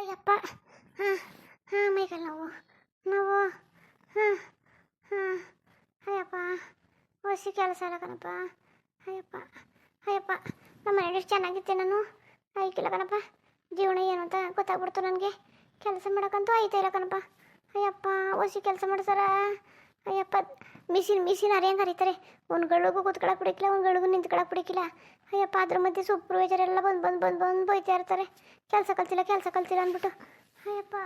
ಅಯ್ಯಪ್ಪ. ಹಾಂ ಹಾಂ ಮೈಕಲ್ ನೋವು ನೋವು ಹಾಂ ಹಾಂ. ಅಯ್ಯಪ್ಪ. ಓಸಿ ಕೆಲಸ ಅಲ್ಲ ಕಣಪ್ಪ. ಅಯ್ಯಪ್ಪ. ಅಯ್ಯಪ್ಪ, ನಮ್ಮ ಮನೇಲಿ ಚೆನ್ನಾಗಿತ್ತೆ ನಾನು. ಆಯ್ಕಿಲ್ಲ ಕಣಪ್ಪ. ಜೀವನ ಏನು ಅಂತ ಗೊತ್ತಾಗ್ಬಿಡ್ತು ನನಗೆ. ಕೆಲಸ ಮಾಡೋಕ್ಕಂತೂ ಆಯ್ತಾ ಇಲ್ಲ ಕಣಪ್ಪ. ಅಯ್ಯಪ್ಪ, ಓಸಿ ಕೆಲಸ ಮಾಡ್ಸಾರ ಅಯ್ಯಪ್ಪ ಮಿಷಿನ್ ಮಿಷಿನ್ ಅರಿಯಂಗೆ ಹರಿತಾರೆ ಒಂದು ಗಳಿಗೂ ಕೂತ್ಕೊಳಕ್ಕೆ ಬಿಡಕ್ಕಿಲ್ಲ, ಒಂದು ಗಳಿಗೂ ನಿಂತ್ಕೊಳಕ್ಕೆ ಬಿಡಕ್ಕಿಲ್ಲ. ಅಯ್ಯಪ್ಪ, ಅದ್ರ ಮಧ್ಯೆ ಸೂಪರ್ವೈಸರ್ ಎಲ್ಲ ಬಂದು ಬಂದು ಬಂದು ಬಂದು ಬೈತಾ ಇರ್ತಾರೆ. ಕೆಲಸ ಕಲ್ತಿಲ್ಲ ಕೆಲಸ ಕಲ್ತಿಲ್ಲ ಅಂದ್ಬಿಟ್ಟು. ಅಯ್ಯಪ್ಪ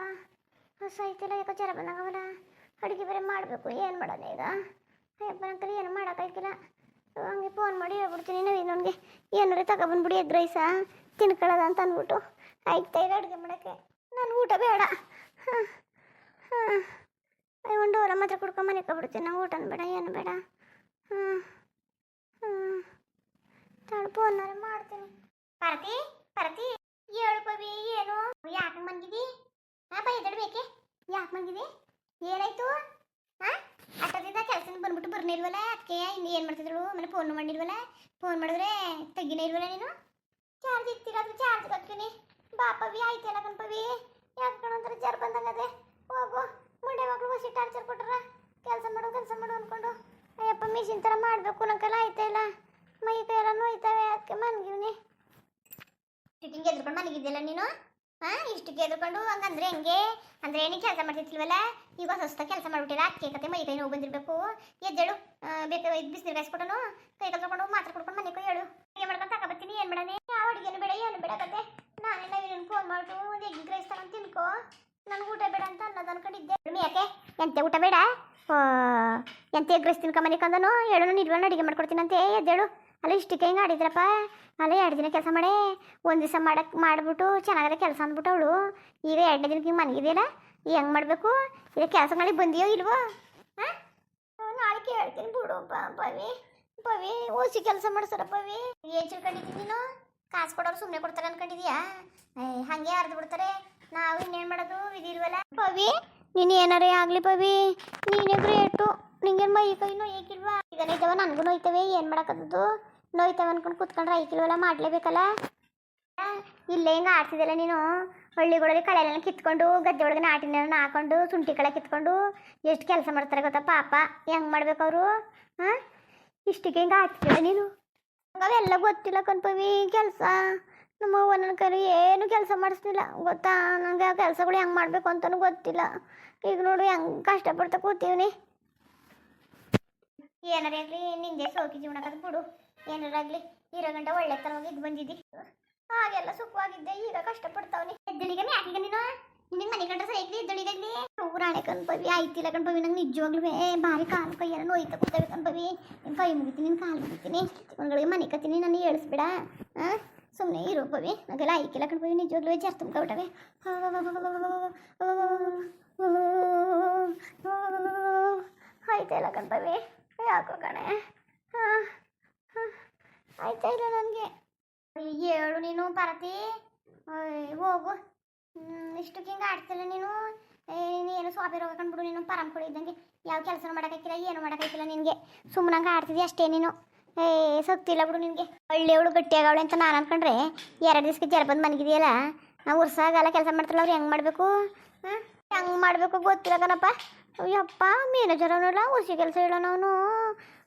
ಹೊಸ ಐತಿಲ್ಲ ಯಾಕೋ ಜ್ವರ ಬಂದಂಗವಲ್ಲ ಅಡುಗೆ ಬೇರೆ ಮಾಡಬೇಕು, ಏನು ಮಾಡೋದು ಈಗ? ಅಯ್ಯಪ್ಪ ಅಂಕಲ್ ಏನು ಮಾಡೋಕ್ಕಾಗಿಲ್ಲ ಹಂಗೆ ಫೋನ್ ಮಾಡಿ ಹೇಳ್ಬಿಡ್ತೀನಿ ನಾವು ನನಗೆ ಏನಾರು ತಗೊಬಂದ್ಬಿಡಿ ಎಗ್ ರೈಸ, ತಿನ್ಕೊಳ್ಳೋದು ಅಂತ ಅಂದ್ಬಿಟ್ಟು. ಆಯ್ತಾ ಇಲ್ಲ ಅಡುಗೆ ಮಾಡೋಕ್ಕೆ. ನಾನು ಊಟ ಬೇಡ. ಹಾಂ ಹಾಂ. ಒಂದು ಡೋರ ಮಾತ್ರ ಕುಡ್ಕೊಂಡು ಮನೆ ಬಿಡ್ತೀನಿ ನಂಗೆ ಊಟನ ಬೇಡ ಏನು ಬೇಡ. ಹಾಂ ಹಾಂ ತಾಳು ಫೋನ್ನಾರ ಮಾಡ್ತೀನಿ. ಪರತಿ ಪರತಿ ಹೇಳು ಪವಿ, ಏನು? ಯಾಕೆ ಮನ್ಗಿದಿ ಹಾಂ ಬೈ ಬೇಕೆ? ಯಾಕೆ ಮನ್ಗಿದಿ ಏನಾಯ್ತು? ಹಾಂ? ಅಷ್ಟೊತ್ತಿಂದ ಕೆಲಸದಿಂದ ಬಂದ್ಬಿಟ್ಟು ಬರ್ನಿಲ್ವಲ್ಲ ಅದಕ್ಕೆ ಇನ್ನು ಏನು ಮಾಡ್ತಿದ್ರು ಆಮೇಲೆ ಫೋನ್ ಮಾಡಿಲ್ವಲ್ಲ? ಫೋನ್ ಮಾಡಿದ್ರೆ ತೆಗಿನೇ ಇಲ್ವಲ್ಲ ನೀನು? ಚಾರ್ಜ್ ಇತ್ತಿರೋದು ಚಾರ್ಜ್ ಹಾಕ್ತೀನಿ. ಬಾ ಪವಿ, ಆಯ್ತಲ್ಲ ಕಣ್ ಪವಿ. ಯಾಕೆ ಕಣಂದ್ರೆ ಜರ್ ಬಂದಂಗದೆ? ಹೋಗು. ಮಕ್ಕಳು ಬಸಿ ಟಾರ್ಚರ್ ಕೊಟ್ರ? ಕೆಲಸ ಮಾಡು ಕೆಲಸ ಮಾಡು ಅಂದ್ಕೊಂಡು ಅಯ್ಯಪ್ಪ ಮಿಷಿನ್ ಥರ ಮಾಡಬೇಕು ನಂಗೆಲ್ಲ ಆಯ್ತಾ ಇಲ್ಲ? ಮೈ ಕೈ ಎಲ್ಲ ನೋಯ್ತವೆ ಅದಕ್ಕೆ ಮನ್ಗಿವ್ನಿ. ಇಷ್ಟಿಗೆ ಎದ್ಕೊಂಡು ಮನಗಿದ್ದಿಲ್ಲ ನೀನು? ಹಾ, ಇಷ್ಟಕ್ಕೆ ಎದ್ಕೊಂಡು ಹಂಗಂದ್ರೆ ಹೆಂಗೆ? ಅಂದ್ರೆ ಏನಿಗೆ ಕೆಲಸ ಮಾಡ್ತಿರ್ತಿಲ್ವಲ್ಲ ಈಗ ಹೊಸ ಕೆಲಸ ಮಾಡ್ಬಿಟ್ಟಿಲ್ಲ ಅಕ್ಕಿ ಕತೆ ಮೈ ಕೈ ನೋವು ಬಂದಿರಬೇಕು. ಎದ್ದೇಳು. ಬೇಕು, ಇದು ಬಿಸಿನೀರು ಕಾಯಿಸ್ಕೊಟ್ಟನು ಕೈ ಕಲ್ತ್ಕೊಂಡು ಮಾತ್ರ ಕೊಡ್ಕೊಂಡು ಮನೆ ಕೈ ಹೇಳು ಅಡುಗೆ ಮಾಡ್ಕೊಂಡು ತಗೊಬತ್ತೀನಿ ಏನು ಮಾಡನೆ ಯಾವ ಅಡುಗೆನೂ ಬೇಡ ಏನು ಬೇಡ ಕತೆ ನಾನೆಲ್ಲ ಇದನ್ನು ಫೋನ್ ಮಾಡ್ಬಿಟ್ಟು ಒಂದು ಎಗ್ ರೈಸ್ ತಗೊಂಡು ತಿನ್ಕೋ ನನಗೆ ಊಟ ಬೇಡ ಅಂತ ಅನ್ನೋದು ಅನ್ಕೊಂಡಿದ್ದೆ ಕಡಿಮೆ ಯಾಕೆ ಎಂತೆ ಊಟ ಬೇಡ? ಎಂತ ಎಗ್ ರೈಸ್ ತಿನ್ಕೊಂಬನಿ ಕಂದನು ಹೇಳು, ನಾನು ಇರುವನ್ನ ಅಡುಗೆ ಮಾಡ್ಕೊಡ್ತೀನಂತೆ. ಎದ್ದೇಳು. ಅಲ್ಲ ಇಷ್ಟಕ್ಕೆ ಹಿಂಗೆ ಆಡಿದ್ರಪ್ಪ? ಅಲ್ಲ ಎರಡು ದಿನ ಕೆಲಸ ಮಾಡಿ. ಒಂದು ದಿವಸ ಮಾಡಕ್ಕೆ ಮಾಡಿಬಿಟ್ಟು ಚೆನ್ನಾಗಿದೆ ಕೆಲಸ ಅಂದ್ಬಿಟ್ಟು ಅವಳು. ಈಗ ಎರಡನೇ ದಿನಕ್ಕೆ ಹಿಂಗೆ ಮನಗಿದೆಯಲ್ಲ ಹೆಂಗೆ ಮಾಡಬೇಕು? ಈಗ ಕೆಲಸ ಮಾಡಿ ಬಂದಿಯೋ ಇಲ್ವೋ? ಹಾಂ? ನಾಳೆ ಕೇಳ್ತೀನಿ ಬಿಡು. ಪವಿ ಪವಿ ಓಸಿ ಕೆಲಸ ಮಾಡ್ಸಾರ ಪವಿ ಏನು ತಿಳ್ಕೊಂಡಿದ್ದೀನಿ ನೀನು? ಕಾಸು ಕೊಡೋರು ಸುಮ್ಮನೆ ಕೊಡ್ತಾರೆ ಅನ್ಕೊಂಡಿದ್ಯಾ? ಹಂಗೆ ಅರ್ದು ಬಿಡ್ತಾರೆ. ನಾವು ಇನ್ನೇನು ಮಾಡೋದು? ಇದಿಲ್ವಲ್ಲ ಪವಿ ನೀನು ಏನಾರೇ ಆಗಲಿ ಪವಿ. ನೀನೇ ಗ್ರೇಟು ನಿಂಗೇನು ಮೈ ಕೈ ನೋಯ್ಕಿಲ್ವಾ ಈಗ ನೋಯ್ತವ ನನಗೂ ನೋಯ್ತವೆ. ಏನು ಮಾಡೋಕ್ಕದ್ದು ನೋಯ್ತವೆ ಅನ್ಕೊಂಡು ಕೂತ್ಕೊಂಡ್ರೆ ಐಕಿಲ್ವಲ್ಲ ಮಾಡಲೇಬೇಕಲ್ಲ? ಇಲ್ಲೇ ಹಿಂಗೆ ಆಡ್ತಿದ್ದಲ್ಲ ನೀನು? ಹಳ್ಳಿಗಳಲ್ಲಿ ಕಳೆಲ್ಲ ಕಿತ್ಕೊಂಡು ಗದ್ದೆ ಒಳಗೆ ನಾಟಿನ ಹಾಕೊಂಡು ಶುಂಠಿ ಕಳೆ ಕಿತ್ಕೊಂಡು ಎಷ್ಟು ಕೆಲಸ ಮಾಡ್ತಾರೆ ಗೊತ್ತಾ ಪಾಪ? ಹೆಂಗೆ ಮಾಡ್ಬೇಕು ಅವರು? ಹಾಂ? ಇಷ್ಟಕ್ಕೆ ಹಿಂಗೆ ಆಡ್ತಿದ್ದೆ ನೀನು? ಅವೆಲ್ಲ ಗೊತ್ತಿಲ್ಲ ಕಣ್ಪವಿ ಕೆಲಸ ನಮ್ಮ ನನ್ನ ಕರಿ ಏನು ಕೆಲಸ ಮಾಡಿಸ್ತಿಲ್ಲ ಗೊತ್ತಾ? ನನಗೆ ಕೆಲಸಗಳು ಹೆಂಗೆ ಮಾಡಬೇಕು ಅಂತಲೂ ಗೊತ್ತಿಲ್ಲ. ಈಗ ನೋಡು ಹೆಂಗೆ ಕಷ್ಟಪಡ್ತಾ ಕೂತೀವಿ ಏನಾರ ಆಗಲಿ ನಿಂದೆ ಸೋಕಿ ಜೀವನ ಕದ್ ಬಿಡು. ಏನಾರಾಗ್ಲಿ ಇರೋ ಗಂಟ ಒಳ್ಳೆ ತನವಾಗಿ ಇದು ಬಂದಿದ್ದಿ ಹಾಗೆಲ್ಲ ಸುಖವಾಗಿದ್ದೆ, ಈಗ ಕಷ್ಟಪಡ್ತಾವನಿ. ಎದ್ದಳಿಗೆ ಯಾಕೆ ನೀನು? ನಿನಗೆ ಮನೆ ಕಂಡ್ರೆ ಸೈಕ್ಲಿ ಎದ್ದಳಿಗಾಗ್ಲಿ ಊರಾಣೆ ಕಣ್ಪವಿ, ಆಯ್ತಿಲ್ಲ ಕಣ್ಪವಿ, ನಂಗೆ ನಿಜವಾಗ್ಲೂ ಭಾರಿ ಕಾಲು ಕೈಯೆಲ್ಲ ನೋಯ್ತಾ ಕೂತವೆ ಕಣ್ಪವಿ. ನಿನ್ನ ಕೈ ಮುಗಿತೀನಿ ನಿನ್ನ ಕಾಲು ಮುಗಿತೀನಿ. ಮನೆ ಕತ್ತೀನಿ ನಾನು ಹೇಳಿಸ್ಬೇಡ ಹಾಂ ಸುಮ್ಮನೆ ಇರು ಪವಿ. ನನಗೆಲ್ಲ ಆಯ್ಕಿಲ್ಲ ಕಣ್ಪವಿ ನಿಜವಾಗ್ಲೂ ಜಾಸ್ತಿ ತುಂಬ್ಕೊಬಿಟ್ಟವೆ ಆಯ್ತಾ ಇಲ್ಲ ಕಣ್ಪವಿ ಯಾಕೋ ಕಣೆ? ಆಯ್ತಾ ಇಲ್ಲ ನನಗೆ. ಹೇಳು ನೀನು ಪಾರ್ವತಿ. ಹೋಗು. ಇಷ್ಟಕ್ಕೆ ಹಿಂಗೆ ಆಡ್ತಿಲ್ಲ ನೀನು. ನೀನು ಸ್ವಾಭಿ ರೋಗ ಕಂಡ್ಬಿಡು ನೀನು ಪರಂ ಕೊಡಿ ಇದ್ದಂಗೆ. ಯಾವ ಕೆಲಸ ಮಾಡೋಕ್ಕಾಗಿಲ್ಲ ಏನು ಮಾಡೋಕ್ಕಾಗಿಲ್ಲ ನಿನಗೆ. ಸುಮ್ಮನಂಗೆ ಆಡ್ತಿದ್ದಿ ಅಷ್ಟೇ ನೀನು. ಏ ಸೊಕ್ತಿಲ್ಲ ಬಿಡು ನಿನಗೆ. ಹಳ್ಳಿಯವಳು ಗಟ್ಟಿಯಾಗವಳೆ ಅಂತ ನಾನು ಅನ್ಕೊಂಡ್ರೆ ಎರಡು ದಿವಸಕ್ಕೆ ಜರ ಬಂದು ಮನಗಿದೆಯಲ್ಲ? ನಾವು ಉರ್ಸಾಗಲ್ಲ ಕೆಲಸ ಮಾಡ್ತಾರಲ್ಲ ಅವ್ರು ಹೆಂಗೆ ಮಾಡಬೇಕು? ಹಾಂ? ಹೆಂಗೆ ಮಾಡಬೇಕು ಗೊತ್ತಿಲ್ಲ ಕಣಪ್ಪ. ಅಯ್ಯಪ್ಪ ಮ್ಯಾನೇಜರ್ ಅವನಲ್ಲ ಉಸಿ ಕೆಲಸ ಹೇಳೋಣ ಅವನು.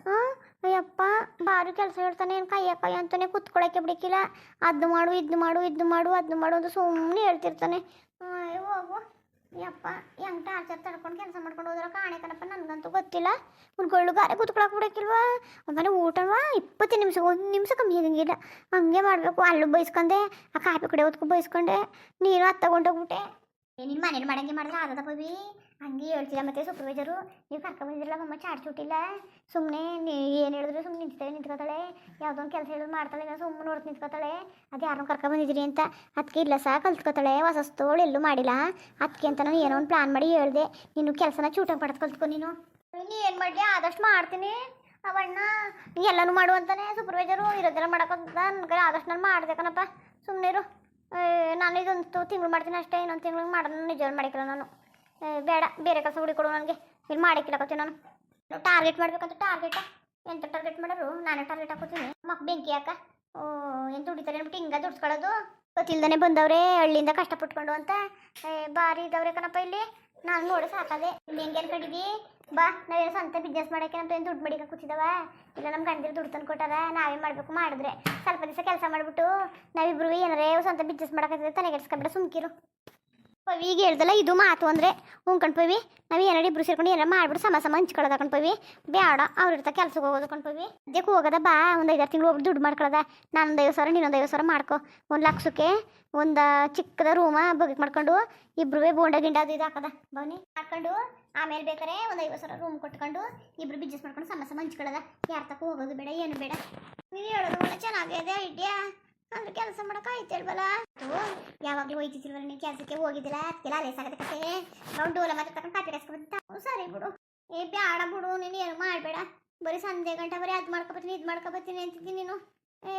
ಹಾಂ? ಅಯ್ಯಪ್ಪ ಭಾರಿ ಕೆಲಸ ಹೇಳ್ತಾನೆ ಏನು ಕೈಯ ಕೈ ಅಂತಾನೆ ಕುತ್ಕೊಳಕ್ಕೆ ಬಿಡಕ್ಕಿಲ್ಲ. ಅದು ಮಾಡು ಇದು ಮಾಡು ಇದು ಮಾಡು ಅದು ಮಾಡು ಅಂತ ಸುಮ್ಮನೆ ಹೇಳ್ತಿರ್ತಾನೆ. ಹೋಗು ಯಪ್ಪ, ಹೆಂಗೆ ಟಾರ್ಚರ್ ತಡ್ಕೊಂಡು ಕೆಲಸ ಮಾಡ್ಕೊಂಡು ಹೋದ್ರೆ ಕಾಣೆ ಕಣಪ್ಪ, ನನಗಂತೂ ಗೊತ್ತಿಲ್ಲ. ಒಂದು ಕೊಳ್ಳು ಗಾರೆ ಕುತ್ಕೊಳಕ್ಕೆ ಬಿಡಕ್ಕಿಲ್ವಾ ಅವನೇ ಊಟವಾ ಇಪ್ಪತ್ತು ನಿಮಿಷ, ಒಂದು ನಿಮಿಷ ಕಮ್ಮಿ ಆಗಂಗಿಲ್ಲ. ಹಂಗೆ ಮಾಡಬೇಕು, ಅಲ್ಲೂ ಬೈಸ್ಕೊಂಡೆ, ಆ ಕಾಫಿ ಕಡೆ ಹೊತ್ಕೊ ಬೈಸ್ಕೊಂಡೆ, ನೀನು ಹತ್ತು ತಗೊಂಡೋಗ್ಬಿಟ್ಟೆ ನಿನ್ನ ಮನೇಲಿ ಮಾಡಂಗೆ ಮಾಡಿದ್ರೆ ಆಗದ ಪವಿ. ಹಂಗೆ ಹೇಳ್ತಿಲ್ಲ ಮತ್ತೆ ಸೂಪರ್ವೈಸರು ನೀವು ಕರ್ಕೊಂಬಂದಿರಲ್ಲ ಮಮ್ಮ ಚಾರ್ಜ್ ಚೂಟಿಲ್ಲ ಸುಮ್ಮನೆ ಏನು ಹೇಳಿದ್ರು ನಿಂತ್ಕೊತಾಳೆ, ಯಾವುದೋ ಒಂದು ಕೆಲಸ ಹೇಳಿದ್ರು ಮಾಡ್ತಾಳೆ ಸುಮ್ಮನೆ ನೋಡ್ತು ನಿಂತ್ಕೊತಾಳೆ, ಅದು ಯಾರನ್ನೂ ಕರ್ಕೊಂಬಂದಿದ್ರಿ ಅಂತ ಅದಕ್ಕೆ ಇಲ್ಲ ಸಹ ಕಲ್ತ್ಕೊತಾಳೆ ಹೊಸಸ್ತೋಳು ಎಲ್ಲೂ ಮಾಡಿಲ್ಲ ಅದಕ್ಕೆ ಅಂತ ನಾನು ಏನೋ ಒಂದು ಪ್ಲಾನ್ ಮಾಡಿ ಹೇಳ್ದೆ, ನೀನು ಕೆಲಸನ ಚೂಟ ಪಡೆದು ಕಲ್ತ್ಕೊ ನೀನು. ನೀನು ಏನು ಮಾಡಲಿ ಆದಷ್ಟು ಮಾಡ್ತೀನಿ. ಅವಣ್ಣ ಎಲ್ಲನೂ ಮಾಡು ಅಂತಾನೆ ಸೂಪರ್ವೈಸರು ಇರೋದೆಲ್ಲ ಮಾಡೋಕ್ಕಂತ ನನಗೆ ಆದಷ್ಟು ನಾನು ಮಾಡಬೇಕನಪ್ಪ ಸುಮ್ಮನೆ ಇರು. ನಾನು ಇದೊಂದು ತಿಂಗಳು ಮಾಡ್ತೀನಿ ಅಷ್ಟೇ, ಇನ್ನೊಂದು ತಿಂಗಳು ಮಾಡೋಣ ನಿಜವಾಗಿ ಮಾಡಿಕಲ್ಲ ನಾನು. ಬೇಡ, ಬೇರೆ ಕೆಲಸ ಹುಡುಕೊಡು ನನಗೆ. ಇಲ್ಲಿ ಮಾಡಿಕ್ಕಿಲ್ಲ ನಾನು. ಟಾರ್ಗೆಟ್ ಮಾಡ್ಬೇಕಂತ ಟಾರ್ಗೆಟ ಎಂತ ಟಾರ್ಗೆಟ್ ಮಾಡೋರು? ನಾನೇ ಟಾರ್ಗೆಟ್ ಹಾಕೋತೀನಿ. ಮಕ್ ಬೆಂಕಿ ಯಾಕ? ಓ ಎಂತ ದುಡಿತಾರೆ? ಅಂದ್ಬಿಟ್ಟು ಹಿಂಗೆ ದುಡ್ಸ್ಕೊಳ್ಳೋದು? ಗೊತ್ತಿಲ್ದೇ ಬಂದವ್ರೆ ಹಳ್ಳಿಯಿಂದ ಕಷ್ಟಪಟ್ಕೊಂಡು ಅಂತ. ಏ, ಬಾರಿ ಇದ್ದವ್ರೆ ಕಣಪ್ಪ ಇಲ್ಲಿ. ನಾನು ನೋಡಿ ಸಾಕದೆ. ಇಲ್ಲಿ ಹೆಂಗೆ ಅನ್ಕೊಂಡಿದ್ದಿ ಬಾ ನಾವೇನು ಸ್ವಂತ ಬಿಸ್ನೆಸ್ ಮಾಡೋಕೆ ನಮ್ಮ ದುಡ್ಡು ಮಡಿಕ ಕೂತಿದವ? ಇಲ್ಲ ನಮ್ಮ ಗಂಡಿರು ದುಡ್ಡು ತಂದು ಕೊಟ್ಟಾರ? ನಾವೇ ಮಾಡಬೇಕು ಮಾಡಿದ್ರೆ. ಸ್ವಲ್ಪ ದಿವಸ ಕೆಲಸ ಮಾಡಿಬಿಟ್ಟು ನಾವಿಬ್ರು ಏನಾರೇ ಸ್ವಂತ ಬಿಸ್ನೆಸ್ ಮಾಡೋಕೆ ತಲೆಗೆಡ್ಸ್ಕೊಬಿಡ ಸುಮ್ಕಿರು. ಪವಿ ಈಗ ಹೇಳ್ದಲ್ಲ, ಇದು ಮಾತು ಅಂದರೆ ಹ್ಞೂ ಪವಿ, ನಾವು ಏನಾರು ಇಬ್ರು ಸೇರ್ಕೊಂಡು ಏನಾರ ಮಾಡ್ಬಿಟ್ಟು ಸಮ ಸಮ ಹಂಚ್ಕೊಳ್ಳೋದ ಕಣ್ ಪವಿ? ಬೇಡ ಅವ್ರ ಇರ್ತಾ ಕೆಲ್ಸಕ್ಕೆ ಹೋಗೋದು ಕಣ್ಪವಿ ಅದಕ್ಕೆ ಹೋಗೋದ? ಬಾ, ಒಂದು ಐದಾರು ತಿಂಗಳು ಹೋಗ್ಬಿಟ್ಟು ದುಡ್ಡು ಮಾಡ್ಕೊಳ್ಳೋದ ನಾನೊಂದು ಐವತ್ತು ಸಾವಿರ, ನೀನೊಂದು ಐವತ್ತು ಸಾವಿರ ಮಾಡ್ಕೊ. ಒಂದು ಲಕ್ಷಕ್ಕೆ ಒಂದು ಚಿಕ್ಕದ ರೂಮ ಬಗ್ಗೆ ಮಾಡ್ಕೊಂಡು ಇಬ್ರು ಬೋಂಡ ಗಿಂಡ ಅದು ಇದು ಹಾಕದ. ಬನ್ನಿ ಹಾಕೊಂಡು ಆಮೇಲೆ ಬೇಕಾರೆ ಒಂದು ಐವತ್ತು ಸಾವಿರ ರೂಮ್ ಕೊಟ್ಕೊಂಡು ಇಬ್ರು ಬಿಸ್ನೆಸ್ ಮಾಡ್ಕೊಂಡು ಸಮ ಸಮ ಹಂಚ್ಕೊಳ್ಳೋದ. ಯಾರ ತಕ್ಕ ಹೋಗೋದು ಬೇಡ, ಏನು ಬೇಡ. ನೀವು ಹೇಳೋದು ಚೆನ್ನಾಗಿದೆ ಐಡಿಯಾ ಅಂದ್ರೆ ಕೆಲಸ ಮಾಡಕ್ಕೆ ಹೇಳ್ಬಲ್ಲ? ಯಾವಾಗಲೂ ಹೋಯ್ತಿಲ್ವಲ್ಲ ನೀವು ಕೆಲಸಕ್ಕೆ ಹೋಗಿದ್ದಿಲ್ಲ? ಅದಕ್ಕೆಲ್ಲ ಅಲೆ ಕತೆ ಡೋಲ ಮತ್ತೆ ತಗೊಂಡು ಕಾಪಿ ಕಸ್ಕೊಬತ್ತ ಸರಿ ಬಿಡು. ಏ, ಬ್ಯಾಡ ಬಿಡು, ನೀನು ಏನು ಮಾಡಬೇಡ. ಬರೀ ಸಂಜೆ ಗಂಟೆ ಬರೀ ಅದು ಮಾಡ್ಕೊಬತ್ತೀನಿ ಇದು ಮಾಡ್ಕೊಬತ್ತೀನಿ ಅಂತಿದ್ದೀನಿ ನೀನು. ಏ,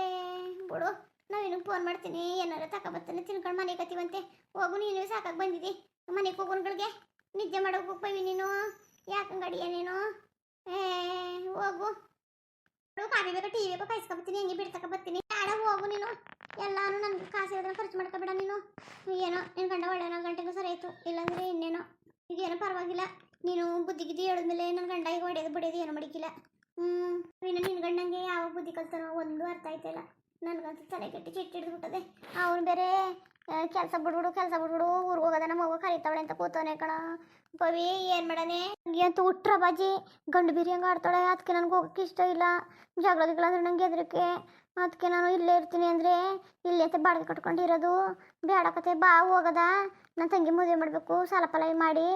ಬಿಡು. ನಾವಿನ್ನು ಫೋನ್ ಮಾಡ್ತೀನಿ. ಏನಾರ ತಗೊಬತ್ತೀನಿ ತಿನ್ಕೊಂಡು ಮನೆಗೆ ಕತ್ತೀವಂತೆ ಹೋಗು, ನೀನು ಸಾಕಾಗಿ ಬಂದಿದ್ದಿ ಮನೆಗೆ ಹೋಗೋನ್ಗಳಿಗೆ ನಿದ್ದೆ ಮಾಡೋಕೆ ಹೋಗ್ಬವಿ ನೀನು. ಯಾಕಂಗಡಿಯ ನೀನು? ಏ, ಹೋಗು. ಕಾಫಿ ಕಾಫಿ ಟಿ ವಿ ಬೇಕಾ ಕಾಯಿಸ್ಕೊಬತ್ತೀನಿ ಹೆಂಗೆ ಬಿಡ್ತಕ ಬರ್ತೀನಿ. ಬೇಡ, ಹೋಗು ನೀನು. ಎಲ್ಲಾನು ನನ್ಗೆ ಕಾಸು ಹೇಳಿದ್ರೆ ಖರ್ಚು ಮಾಡ್ಕೊಬೇಡ ನೀನು. ಏನೋ, ನಿನ್ ಗಂಡ ಒಳ್ಳೆ ಗಂಟೆಗೆ ಸರಿ ಆಯ್ತು ಇಲ್ಲಾಂದ್ರೆ ಇನ್ನೇನೋ. ಈಗೇನೋ ಪರವಾಗಿಲ್ಲ. ನೀನು ಬುದ್ಧಿ ಗಿದ್ದಿ ಹೇಳಿದ್ಮೇಲೆ ನನ್ನ ಗಂಡ ಈಗ ಹೊಡೆಯೋದು, ಬಿಡೋದು ಏನೋ ಮಡಿಕಿಲ್ಲ. ಹ್ಞೂ ಇನ್ನು ನಿನ್ನ ಗಂಡಂಗೆ ಯಾವ ಬುದ್ಧಿ ಕಲ್ತಾನೋ ಒಂದು ಅರ್ಥ ಆಯ್ತಿಲ್ಲ ನನಗಂತೂ ತಲೆ ಕೆಟ್ಟು ಚಿಟ್ಟು ಹಿಡಿದ್ಬಿಟ್ಟದೆ ಅವನು ಬೇರೆ ಕೆಲಸ ಬಿಡ್ಬಿಡು ಕೆಲಸ ಬಿಡ್ಬಿಡು. ಊರಿಗೆ ಹೋಗೋದ ನಮ್ಮ ಅವ್ವ ಕರಿತಾವಳೆ ಅಂತ ಕೂತವನೆ ಕಣ. ಪವಿ, ಏನು ಮಾಡನೆ ಅಂತೂ ಉಟ್ರ ಬಾಜಿ. ಗಂಡು ಬಿರಿ ಹಂಗೆ ಆಡ್ತಾಳೆ. ಅದಕ್ಕೆ ನನಗೆ ಹೋಗೋಕ್ಕೆ ಇಷ್ಟ ಇಲ್ಲ. ಜಗಳ ಗಿಗಳ ಅಂದ್ರೆ ನಂಗೆ ಹೆದರಿಕೆ. ಅದಕ್ಕೆ ನಾನು ಇಲ್ಲೇ ಇರ್ತೀನಿ ಅಂದರೆ ಇಲ್ಲೇ ಅಂತ ಬಾಡಿಗೆ ಕಟ್ಕೊಂಡಿರೋದು. ಬೇಡಕತೆ ಬಾ, ಹೋಗದ. ನನ್ನ ತಂಗಿ ಮದುವೆ ಮಾಡಬೇಕು, ಸಾಲ ಫಲ ಮಾಡಿ.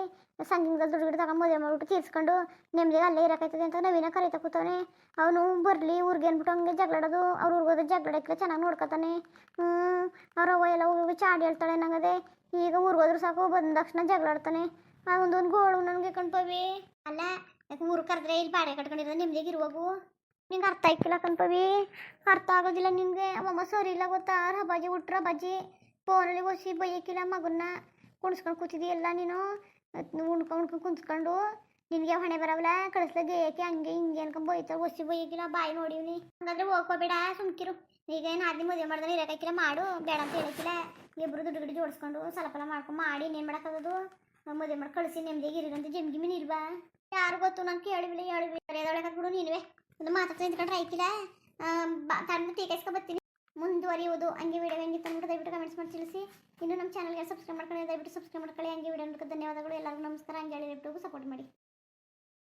ಸಂಘದಲ್ಲಿ ದುಡ್ಡು ಗಿಡ ತಗೊಂಡು ಮದುವೆ ಮಾಡಿಬಿಟ್ಟು ತೀರ್ಸ್ಕೊಂಡು ನೆಮ್ಮದಿಗೆ ಅಲ್ಲೇ ಇರೋಕೈತದೆ ಅಂತ ನವೀನ ಕರೀತಾ ಕೂತವನೆ. ಅವನು ಬರಲಿ, ಊರಿಗೆ ಅಂದ್ಬಿಟ್ಟು ಹಂಗೆ ಜಗಳಾಡೋದು ಅವ್ರ ಊರಿಗೆ ಜಗಳಕ್ಕೆ ಚೆನ್ನಾಗಿ ನೋಡ್ಕೊತಾನೆ. ಹ್ಞೂ ಅವ್ರ ಅವ ಎಲ್ಲ ಹೋಗಿ ಚಾಡಿ ಹೇಳ್ತಾಳೆ ನಂಗದೆ. ಈಗ ಊರಿಗೆ ಸಾಕು, ಬಂದ ತಕ್ಷಣ ಜಗಳಾಡ್ತಾನೆ ಆ ಗೋಳು ನನಗೆ ಕಣ್ಪವಿ. ಅಲ್ಲ, ಯಾಕೆ ಊರು ಕರೆದ್ರೆ ಇಲ್ಲಿ ಬಾಡಿಗೆ ಕಟ್ಕೊಂಡಿರೋ ನಿಮ್ದಿಗೆ ಇರುವಾಗು ನಿಂಗೆ ಅರ್ಥ ಆಯ್ಕಿಲ್ಲ ಕಣ್ಪವಿ? ಅರ್ಥ ಆಗೋದಿಲ್ಲ ನಿನಗೆ ಅಮ್ಮಮ್ಮ ಸರಿ ಇಲ್ಲ ಗೊತ್ತಾ? ರಬಾಜಿ ಉಟ್ರ ಬಜ್ಜಿ ಫೋನಲ್ಲಿ ಒಸಿ ಬೈಯಕ್ಕಿಲ್ಲ ಮಗನ್ನ. ಕುಣಿಸ್ಕೊಂಡು ಕೂತಿದೆಯಲ್ಲ ನೀನು? ಉಣ್ಕೊಂಡು ಉಣ್ಕೊಂಡು ಕುಂತ್ಕೊಂಡು ನಿನಗೆ ಹೊಣೆ ಬರವಲ್ಲ? ಕಳಿಸ್ಲಾಗೆ ಏಕೆ ಹಂಗೆ ಹಿಂಗೆ ಅನ್ಕೊಂಡು ಬೈತಾರೆ ಒಸಿ ಬೈಯಕ್ಕಿಲ್ಲ ಬಾಯಿ ನೋಡಿವ್ನಿ ಹಂಗಾದ್ರೆ ಹೋಗ್ಕೋಬೇಡ, ಸುಮ್ಕಿರು. ಈಗ ಏನು ಆದ್ನಿ ಮದುವೆ ಮಾಡಿದ್ರೆ ಇರೋಕ್ಕಿಲ್ಲ ಮಾಡು. ಬೇಡ ಅಂತ ಹೇಳಕ್ಕಿಲ್ಲ ಇಬ್ಬರು ದುಡ್ಡು ಗಿಡ ಜೋಡಿಸ್ಕೊಂಡು ಸಲಪಲ ಮಾಡ್ಕೊಂಡು ಮಾಡಿ ಇನ್ನೇನು ಮಾಡೋಕ್ಕಾಗೋದು? ಮದುವೆ ಮಾಡಿ ಕಳಿಸಿ ನೆಮ್ಮದಿಗೆ ಇರಂತ ಜಿಮ್ ಗಿಮಿನ್ ಇಲ್ವಾ ಯಾರು ಗೊತ್ತು? ನಂಗೆ ಕೇಳಿಬಿಲ್ಲ ಹೇಳಿಬಿಲ್ಲ ಕರೆಯೋದೊಳಗೆ ಬಿಡು ನೀನುವೆ. ಒಂದು ಮಾತಾಡ್ತಾ ನಿಂತ್ಕೊಂಡ್ರೆ ಆಯ್ತಿಲ್ಲ ತಂದು ಟೀಕೈಸ್ಕೊ ಬರ್ತೀನಿ ಮುಂದುವರಿಯುವುದು. ಹಂಗೆ ವಿಡಿಯೋ ಹೆಂಗಿತ್ತು ಅಂದ್ಬಿಟ್ಟು ದಯವಿಟ್ಟು ಕಮೆಂಟ್ಸ್ ಮಾಡಿ ತಿಳಿಸಿ. ಇನ್ನು ನಮ್ಮ ಚಾನಲ್ಗೆ ಸಬ್ಸ್ಕ್ರೈಬ್ ಮಾಡ್ಕೊಳ್ಳಿ, ದಯವಿಟ್ಟು ಸಬ್ಸ್ಕ್ರೈಬ್ ಮಾಡ್ಕೊಳ್ಳಿ. ಹಂಗೆ ವಿಡಿಯೋ ಧನ್ಯವಾದಗಳು. ಎಲ್ಲರಿಗೂ ನಮಸ್ಕಾರ. ಹಂಗೆ ಹೇಳಿ ಸಪೋರ್ಟ್ ಮಾಡಿ.